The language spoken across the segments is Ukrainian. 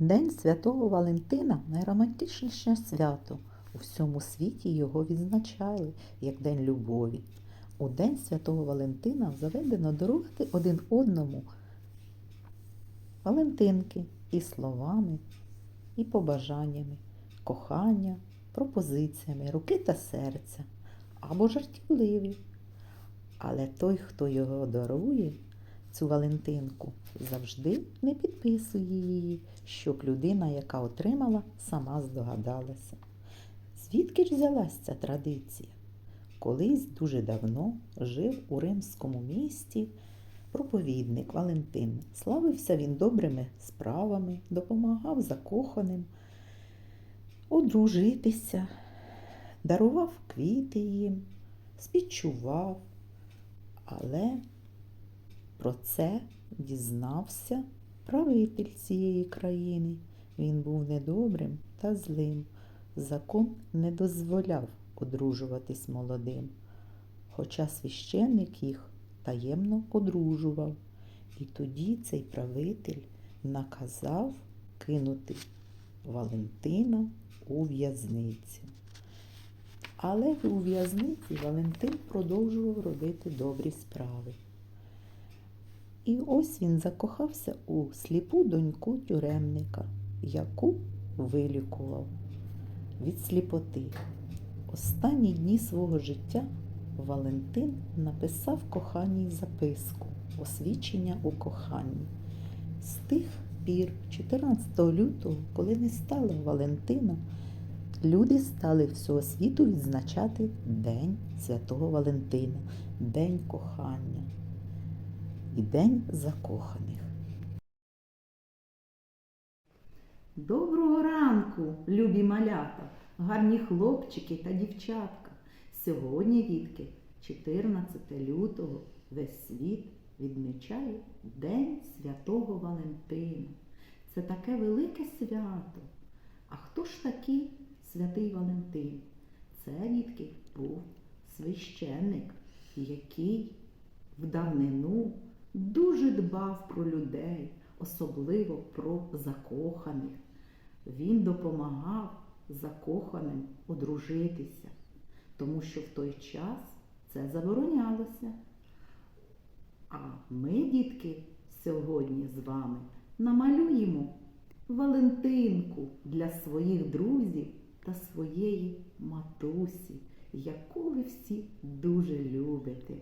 День Святого Валентина найромантичніше свято. У всьому світі його відзначали як День любові. У День Святого Валентина заведено дарувати один одному Валентинки і словами, і побажаннями, кохання, пропозиціями, руки та серця або жартівливі. Але той, хто його дарує, цю Валентинку, завжди не підписує її, щоб людина, яка отримала, сама здогадалася. Звідки ж взялась ця традиція? Колись дуже давно жив у римському місті проповідник Валентин. Славився він добрими справами, допомагав закоханим одружитися, дарував квіти їм, співчував. Але про це дізнався правитель цієї країни. Він був недобрим та злим. Закон не дозволяв одружуватись молодим, хоча священник їх таємно одружував. І тоді цей правитель наказав кинути Валентина у в'язницю. Але у в'язниці Валентин продовжував робити добрі справи. І ось він закохався у сліпу доньку тюремника, яку вилікував від сліпоти. Останні дні свого життя Валентин написав коханій записку, освічення у коханні. З тих пір, 14 лютого, коли не стало Валентина, люди стали всього світу відзначати День Святого Валентина, День кохання і День закоханих. Доброго ранку, любі малята, гарні хлопчики та дівчатка. Сьогодні, дітки, 14 лютого, весь світ відмічає День Святого Валентина. Це таке велике свято. А хто ж такий святий Валентин? Це, дітки, був священник, який в давнину дуже дбав про людей, особливо про закоханих. Він допомагав закоханим одружитися, тому що в той час це заборонялося. А ми, дітки, сьогодні з вами намалюємо Валентинку для своїх друзів та своєї матусі, яку ви всі дуже любите.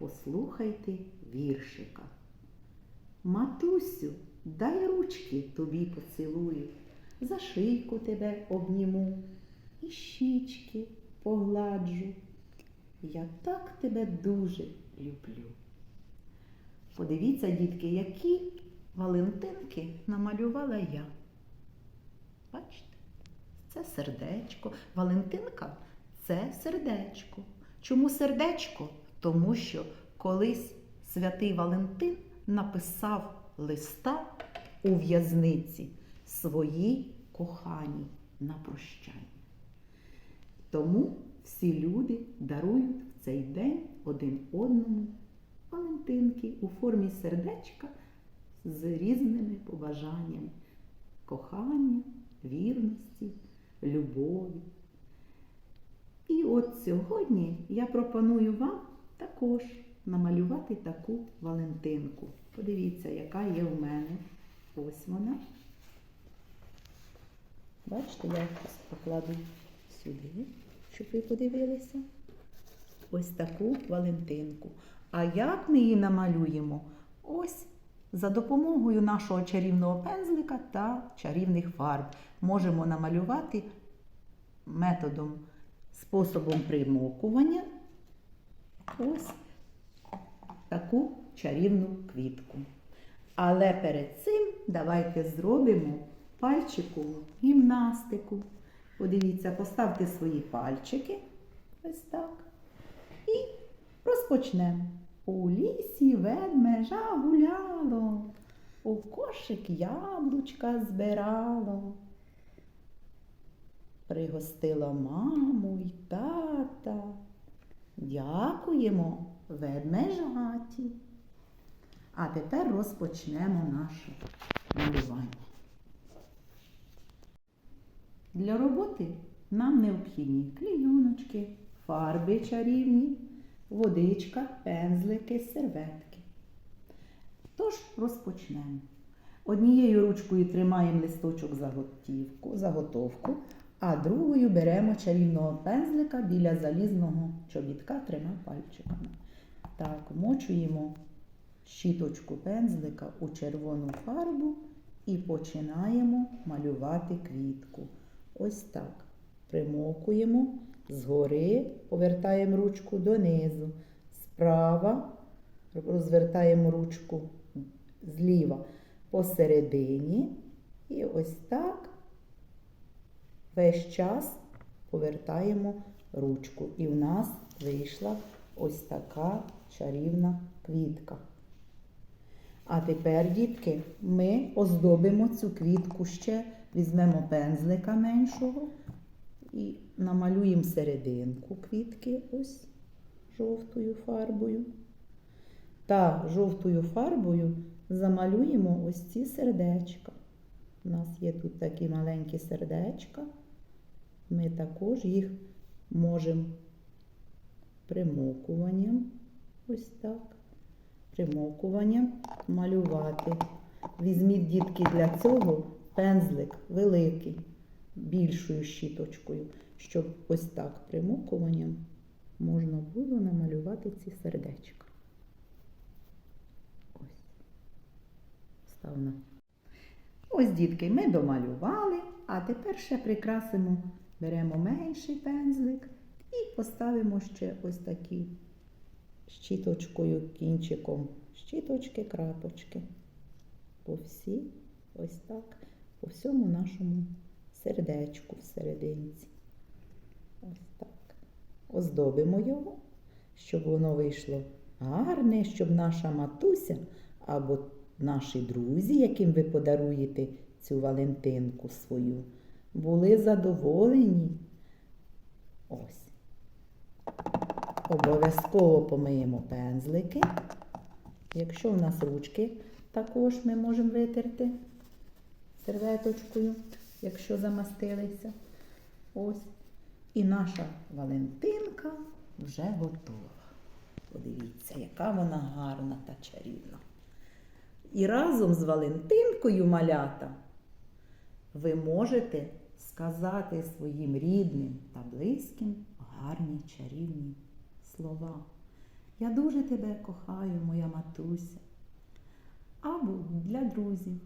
Послухайте віршика. Матусю, дай ручки тобі поцілую, за шийку тебе обніму і щічки погладжу. Я так тебе дуже люблю. Подивіться, дітки, які Валентинки намалювала я. Бачите? Це сердечко. Валентинка це сердечко. Чому сердечко? Тому що колись святий Валентин написав листа у в'язниці своїй коханій на прощання. Тому всі люди дарують в цей день один одному Валентинки у формі сердечка з різними побажаннями кохання, вірності, любові. І от сьогодні я пропоную вам також намалювати таку Валентинку. Подивіться, яка є у мене. Ось вона. Бачите, я покладу сюди, щоб ви подивилися. Ось таку Валентинку. А як ми її намалюємо? Ось за допомогою нашого чарівного пензлика та чарівних фарб можемо намалювати методом, способом примокування ось таку чарівну квітку. Але перед цим давайте зробимо пальчикову гімнастику. Подивіться, поставте свої пальчики ось так. І розпочнемо. У лісі ведмежа гуляло, у кошик яблучка збирало. Пригостило маму й тата. Дякуємо ведмежаті. А тепер розпочнемо наше малювання. Для роботи нам необхідні клійоночки, фарби чарівні, водичка, пензлики, серветки. Тож розпочнемо. Однією ручкою тримаємо листочок заготівку, заготовку, а другою беремо чарівного пензлика біля залізного чобітка трьома пальчиками. Так, вмочуємо щіточку пензлика у червону фарбу і починаємо малювати квітку. Ось так. Примокуємо згори, повертаємо ручку донизу, справа розвертаємо ручку зліва посередині. І ось так весь час повертаємо ручку. І в нас вийшла ось така чарівна квітка. А тепер, дітки, ми оздобимо цю квітку ще, візьмемо пензлика меншого і намалюємо серединку квітки ось жовтою фарбою. Та жовтою фарбою замалюємо ось ці сердечка. У нас є тут такі маленькі сердечка. Ми також їх можемо примокуванням, ось так, примокуванням малювати. Візьміть, дітки, для цього пензлик великий, більшою щіточкою, щоб ось так примокуванням можна було намалювати ці сердечка. Ось. Ставно. Ось, дітки, ми домалювали, а тепер ще прикрасимо, беремо менший пензлик і поставимо ще ось такі щіточкою, кінчиком щіточки, крапочки. По всій, ось так, по всьому нашому сердечку всерединці. Ось так. Оздобимо його, щоб воно вийшло гарне, щоб наша матуся або наші друзі, яким ви подаруєте цю Валентинку свою, були задоволені. Ось. Обов'язково помиємо пензлики. Якщо в нас ручки, також ми можемо витерти серветочкою, якщо замастилися. Ось. І наша Валентинка вже готова. Подивіться, яка вона гарна та чарівна. І разом з Валентинкою малята ви можете сказати своїм рідним та близьким гарні чарівні слова. Я дуже тебе кохаю, моя матуся. Або для друзів.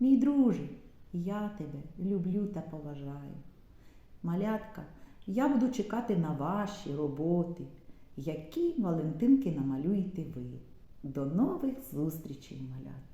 Мій друже, я тебе люблю та поважаю. Малятка, я буду чекати на ваші роботи, які Валентинки намалюєте ви. До нових зустрічей, малятка!